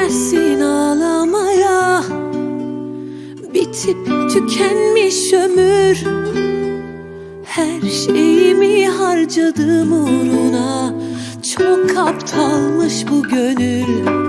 Değmesin ağlamaya. Bitip tükenmiş ömür. Her şeyimi harcadım uğruna. Çok aptalmış bu gönül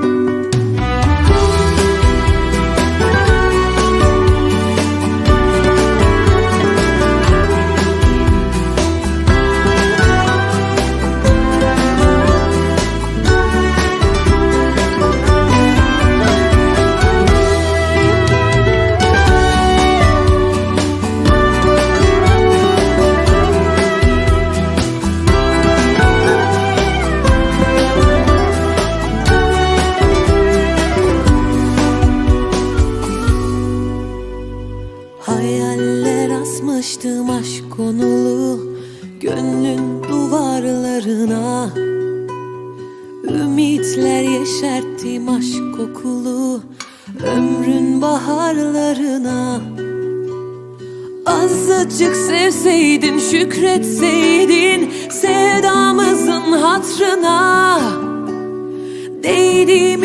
konulu Gönlün duvarlarına. Ümitler yeşerttim aşk kokulu Ömrün baharlarına. Azıcık sevseydin şükretseydin Sevdamızın hatrına. Değdi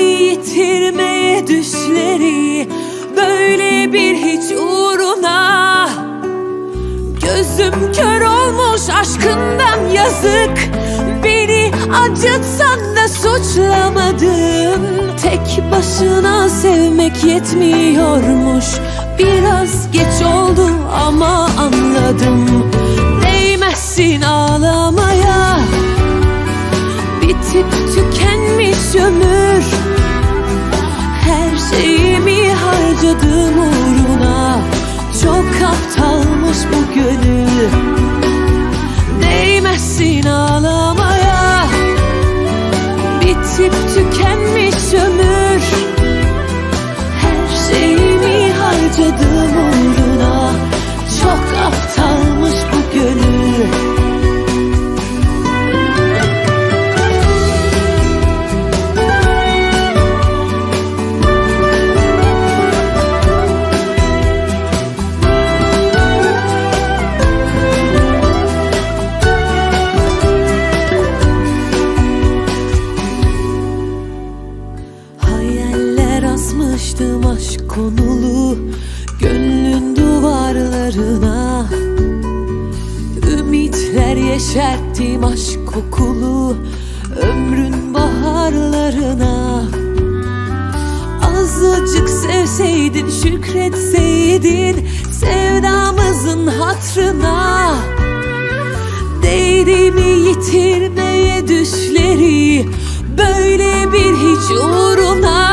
Gözüm kör olmuş aşkından yazık. Beni acıtsan da suçlamadım. Tek başına sevmek yetmiyormuş. Biraz geç oldu ama anladım. Değmezsin ağlamaya. Bitip şeyimi harcadım asmıştım aşk konulu Gönlün duvarlarına. Ümitler yeşerttim aşk kokulu Ömrün baharlarına. Azıcık sevseydin şükretseydin Sevdamızın hatrına. Değdi yitirmeye düşleri Böyle bir hiç uğruna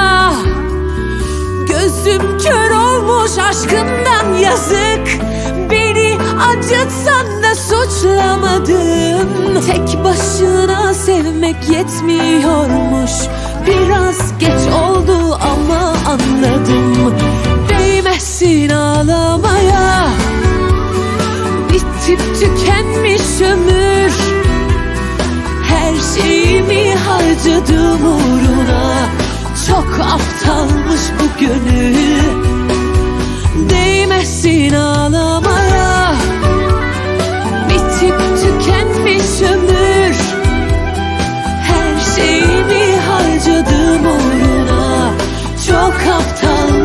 yazık Beni acıtsan da suçlamadım Tek başına sevmek yetmiyormuş. Biraz geç oldu ama anladım. Değmezsin ağlamaya. Bitip tükenmiş ömür. Her şeyimi harcadım uğruna. Çok aptalmış bu gönül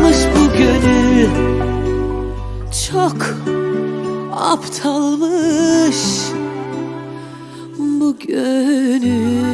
aptalmış bu gönül. Çok aptalmış bu gönül